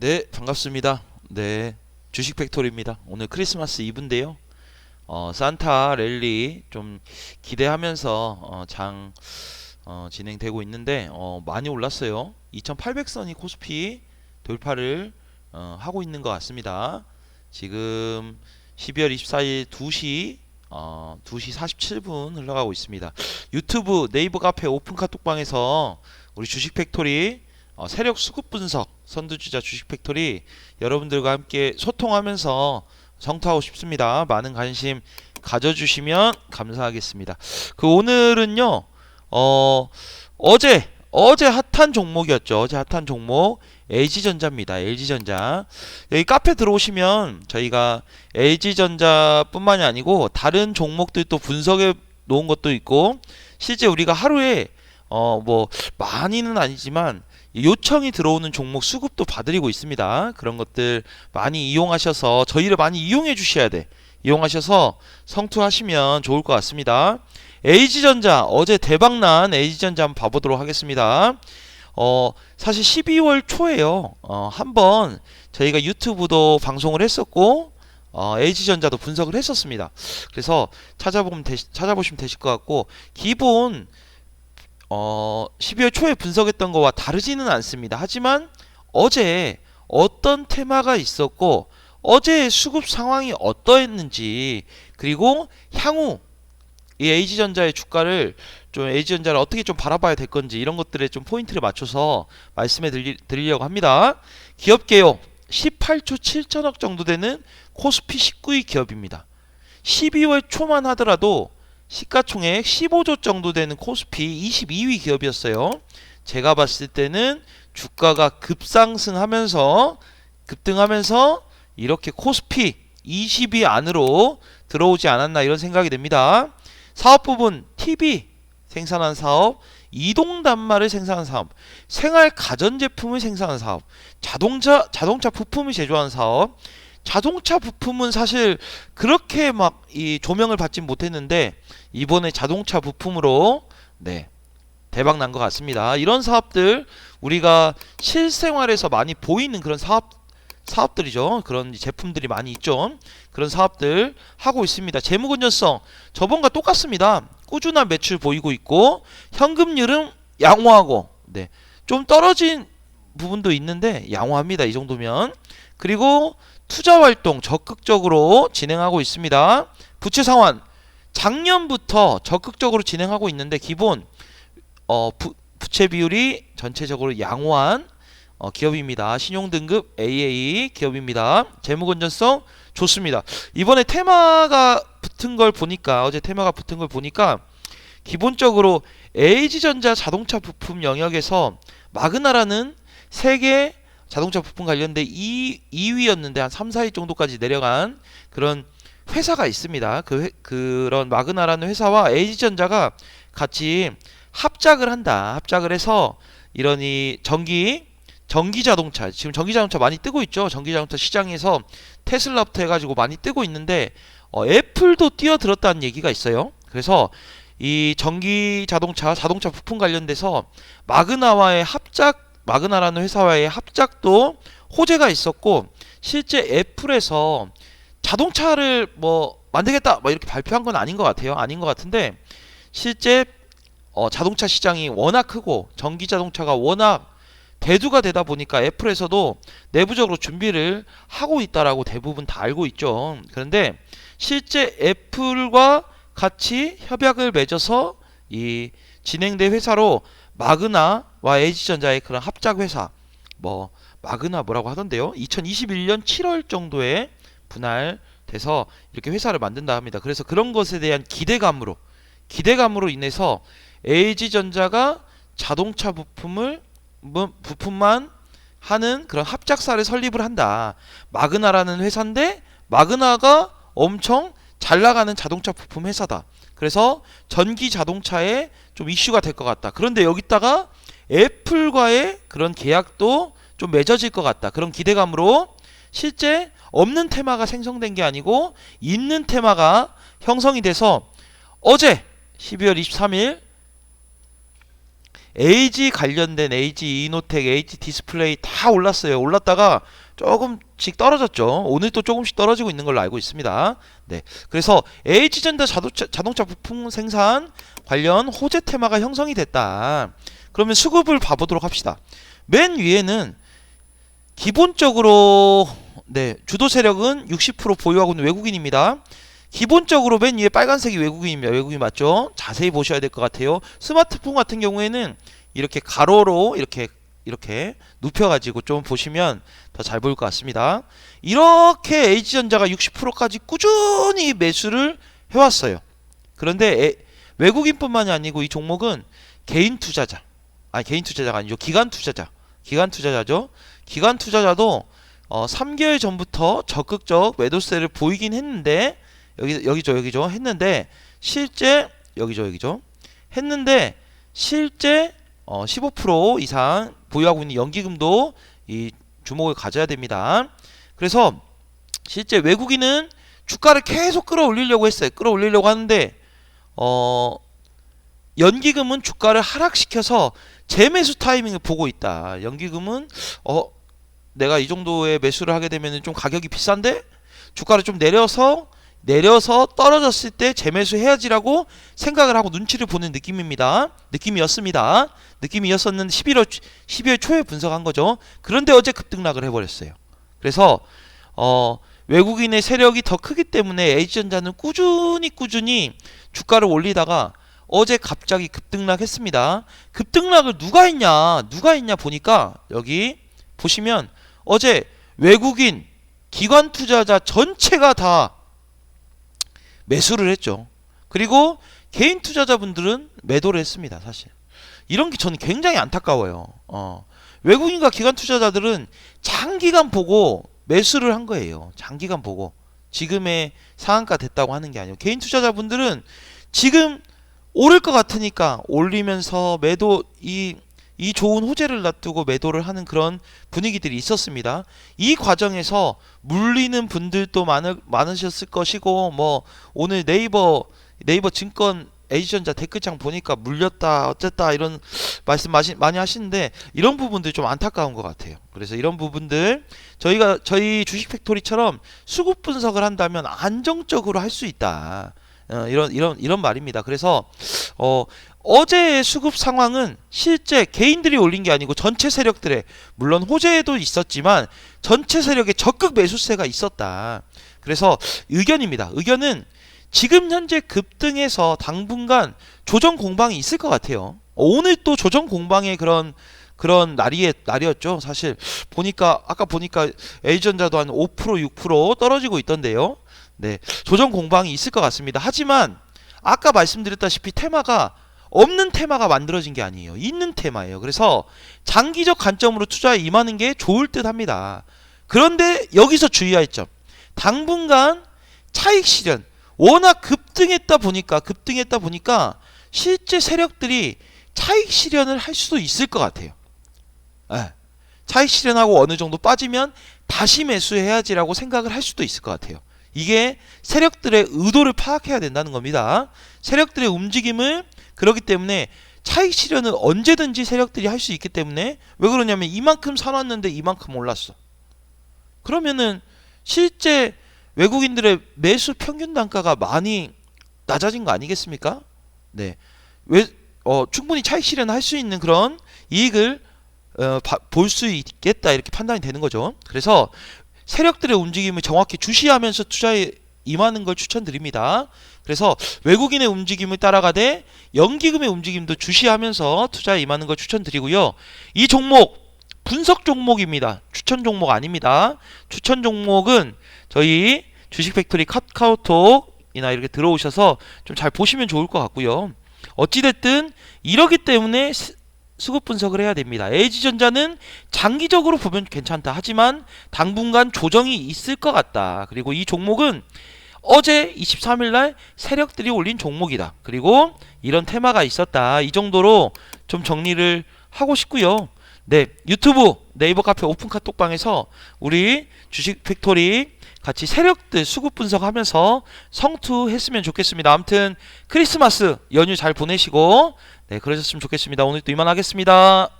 네, 반갑습니다. 네, 주식 팩토리입니다. 오늘 크리스마스 이브인데요. 어, 산타 랠리 좀 기대하면서 어, 장 어, 진행되고 있는데 어, 많이 올랐어요. 2,800선이 코스피 돌파를 어, 하고 있는 것 같습니다. 지금 12월 24일 2시 어, 2시 47분 흘러가고 있습니다. 유튜브 네이버 카페 오픈 카톡방에서 우리 주식 팩토리 어, 세력 수급 분석 선두주자 주식 팩토리 여러분들과 함께 소통하면서 성토하고 싶습니다. 많은 관심 가져주시면 감사하겠습니다. 그 오늘은요, 어, 어제, 어제 핫한 종목이었죠. 어제 핫한 종목, LG전자입니다. LG전자. 여기 카페 들어오시면 저희가 LG전자 뿐만이 아니고 다른 종목들도 분석해 놓은 것도 있고, 실제 우리가 하루에, 어, 뭐, 많이는 아니지만, 요청이 들어오는 종목 수급도 봐드리고 있습니다. 그런 것들 많이 이용하셔서 저희를 많이 이용해 주셔야 돼. 이용하셔서 성투하시면 좋을 것 같습니다. LG전자 어제 대박난 LG전자 한번 봐보도록 하겠습니다. 어 사실 12월 초에요. 어 한번 저희가 유튜브도 방송을 했었고 어 LG전자도 분석을 했었습니다. 그래서 찾아보면 되시, 찾아보시면 되실 것 같고 기본 어, 12월 초에 분석했던 거와 다르지는 않습니다. 하지만 어제 어떤 테마가 있었고 어제 수급 상황이 어떠했는지 그리고 향후 이 LG전자의 주가를 좀 LG전자를 어떻게 좀 바라봐야 될 건지 이런 것들에 좀 포인트를 맞춰서 말씀해 드리, 드리려고 합니다. 기업계요 18초 7천억 정도 되는 코스피 19위 기업입니다. 12월 초만 하더라도 시가총액 15조 정도 되는 코스피 22위 기업이었어요. 제가 봤을 때는 주가가 급상승하면서 급등하면서 이렇게 코스피 20위 안으로 들어오지 않았나 이런 생각이 듭니다. 사업 부분 TV 생산한 사업, 이동 단말을 생산한 사업, 생활 가전 제품을 생산한 사업, 자동차 자동차 부품을 제조하는 사업, 자동차 부품은 사실 그렇게 막 이 조명을 받진 못했는데 이번에 자동차 부품으로 네 대박 난 것 같습니다. 이런 사업들 우리가 실생활에서 많이 보이는 그런 사업 사업들이죠. 그런 제품들이 많이 있죠. 그런 사업들 하고 있습니다. 재무 건전성 저번과 똑같습니다. 꾸준한 매출 보이고 있고 현금률은 양호하고 네. 좀 떨어진 부분도 있는데 양호합니다. 이 정도면. 그리고 투자 활동 적극적으로 진행하고 있습니다. 부채 상환 작년부터 적극적으로 진행하고 있는데 기본 어, 부, 부채 비율이 전체적으로 양호한 어, 기업입니다. 신용 등급 AA 기업입니다. 재무 건전성 좋습니다. 이번에 테마가 붙은 걸 보니까 어제 테마가 붙은 걸 보니까 기본적으로 LG전자 자동차 부품 영역에서 마그나라는 세계 자동차 부품 관련된 2, 2위였는데 한 3, 4위 정도까지 내려간 그런 회사가 있습니다. 그 회, 그런 마그나라는 회사와 LG전자가 같이 합작을 한다. 합작을 해서 이런 이 전기 전기 자동차 지금 전기 자동차 많이 뜨고 있죠. 전기 자동차 시장에서 테슬라부터 해가지고 많이 뜨고 있는데 어, 애플도 뛰어들었다는 얘기가 있어요. 그래서 이 전기 자동차 자동차 부품 관련돼서 마그나와의 합작 마그나라는 회사와의 합작도 호재가 있었고 실제 애플에서 자동차를 뭐 만들겠다 뭐 이렇게 발표한 건 아닌 것 같아요. 아닌 것 같은데 실제 어, 자동차 시장이 워낙 크고 전기 자동차가 워낙 대두가 되다 보니까 애플에서도 내부적으로 준비를 하고 있다라고 대부분 다 알고 있죠. 그런데 실제 애플과 같이 협약을 맺어서 이 진행된 회사로 마그나 와 LG전자의 그런 합작 회사 뭐 마그나 뭐라고 하던데요. 2021년 7월 정도에 분할돼서 이렇게 회사를 만든다 합니다. 그래서 그런 것에 대한 기대감으로 기대감으로 인해서 LG전자가 자동차 부품을 뭐 부품만 하는 그런 합작사를 설립을 한다. 마그나라는 회사인데 마그나가 엄청 잘 나가는 자동차 부품 회사다. 그래서 전기 자동차에 좀 이슈가 될 것 같다. 그런데 여기다가 애플과의 그런 계약도 좀 맺어질 것 같다. 그런 기대감으로 실제 없는 테마가 생성된 게 아니고 있는 테마가 형성이 돼서 어제 12월 23일 AG 관련된 AG 이노텍, AG 디스플레이 다 올랐어요. 올랐다가 조금씩 떨어졌죠. 오늘 또 조금씩 떨어지고 있는 걸로 알고 있습니다. 네. 그래서 AG전자 자동차, 자동차 부품 생산 관련 호재 테마가 형성이 됐다. 그러면 수급을 봐보도록 합시다. 맨 위에는 기본적으로 네, 주도 세력은 60% 보유하고 있는 외국인입니다. 기본적으로 맨 위에 빨간색이 외국인입니다. 외국인 맞죠? 자세히 보셔야 될 것 같아요. 스마트폰 같은 경우에는 이렇게 가로로 이렇게 이렇게 눕혀가지고 좀 보시면 더 잘 보일 것 같습니다. 이렇게 H전자가 60%까지 꾸준히 매수를 해왔어요. 그런데 에- 외국인뿐만이 아니고 이 종목은 개인 투자자, 아니 개인 투자자가 아니죠. 기관 투자자, 기관 투자자죠. 기관 투자자도 어, 3개월 전부터 적극적 매도세를 보이긴 했는데 여기 여기죠 여기죠 했는데 실제 여기죠 여기죠 했는데 실제 어, 15% 이상 보유하고 있는 연기금도 이 주목을 가져야 됩니다. 그래서 실제 외국인은 주가를 계속 끌어올리려고 했어요. 끌어올리려고 하는데 어 연기금은 주가를 하락시켜서 재매수 타이밍을 보고 있다. 연기금은 어 내가 이 정도의 매수를 하게 되면 좀 가격이 비싼데 주가를 좀 내려서 내려서 떨어졌을 때 재매수 해야지라고 생각을 하고 눈치를 보는 느낌입니다. 느낌이었습니다. 느낌이었었는데 11월 12월 초에 분석한 거죠. 그런데 어제 급등락을 해버렸어요. 그래서 어 외국인의 세력이 더 크기 때문에 H전자는 꾸준히 꾸준히 주가를 올리다가 어제 갑자기 급등락했습니다. 급등락을 누가 했냐? 누가 했냐 보니까 여기 보시면 어제 외국인 기관 투자자 전체가 다 매수를 했죠. 그리고 개인 투자자분들은 매도를 했습니다. 사실 이런 게 저는 굉장히 안타까워요. 어, 외국인과 기관 투자자들은 장기간 보고 매수를 한 거예요. 장기간 보고 지금의 상한가 됐다고 하는 게 아니고 개인 투자자분들은 지금 오를 것 같으니까 올리면서 매도 이 이 좋은 호재를 놔두고 매도를 하는 그런 분위기들이 있었습니다. 이 과정에서 물리는 분들도 많으, 많으셨을 것이고 뭐 오늘 네이버 네이버 증권 에이전자 댓글창 보니까 물렸다 어쨌다 이런 말씀 많이 하시는데 이런 부분들 좀 안타까운 것 같아요. 그래서 이런 부분들 저희가 저희 주식 팩토리처럼 수급 분석을 한다면 안정적으로 할 수 있다. 어, 이런 이런 이런 말입니다. 그래서 어 어제의 수급 상황은 실제 개인들이 올린 게 아니고 전체 세력들의 물론 호재도 있었지만 전체 세력의 적극 매수세가 있었다. 그래서 의견입니다. 의견은 지금 현재 급등해서 당분간 조정 공방이 있을 것 같아요. 오늘 또 조정 공방의 그런 그런 날이 날이었죠. 사실 보니까 아까 보니까 A전자도 한 5% 6% 떨어지고 있던데요. 네, 조정 공방이 있을 것 같습니다. 하지만 아까 말씀드렸다시피 테마가 없는 테마가 만들어진 게 아니에요. 있는 테마예요. 그래서 장기적 관점으로 투자에 임하는 게 좋을 듯 합니다. 그런데 여기서 주의할 점. 당분간 차익 실현. 워낙 급등했다 보니까 급등했다 보니까 실제 세력들이 차익 실현을 할 수도 있을 것 같아요. 예. 차익 실현하고 어느 정도 빠지면 다시 매수해야지라고 생각을 할 수도 있을 것 같아요. 이게 세력들의 의도를 파악해야 된다는 겁니다. 세력들의 움직임을 그렇기 때문에 차익 실현은 언제든지 세력들이 할 수 있기 때문에 왜 그러냐면 이만큼 사놨는데 이만큼 올랐어. 그러면은 실제 외국인들의 매수 평균 단가가 많이 낮아진 거 아니겠습니까? 네. 왜, 어, 충분히 차익 실현할 수 있는 그런 이익을 어, 볼 수 있겠다 이렇게 판단이 되는 거죠. 그래서 세력들의 움직임을 정확히 주시하면서 투자에 임하는 걸 추천드립니다. 그래서 외국인의 움직임을 따라가되 연기금의 움직임도 주시하면서 투자에 임하는 걸 추천드리고요. 이 종목 분석 종목입니다. 추천 종목 아닙니다. 추천 종목은 저희 주식 팩토리 카카오톡이나 이렇게 들어오셔서 좀 잘 보시면 좋을 것 같고요. 어찌됐든 이러기 때문에 수급 분석을 해야 됩니다. LG전자는 장기적으로 보면 괜찮다. 하지만 당분간 조정이 있을 것 같다. 그리고 이 종목은 어제 23일 날 세력들이 올린 종목이다. 그리고 이런 테마가 있었다. 이 정도로 좀 정리를 하고 싶고요. 네, 유튜브 네이버 카페 오픈 카톡방에서 우리 주식 팩토리 같이 세력들 수급 분석하면서 성투했으면 좋겠습니다. 아무튼 크리스마스 연휴 잘 보내시고 네, 그러셨으면 좋겠습니다. 오늘 또 이만 하겠습니다.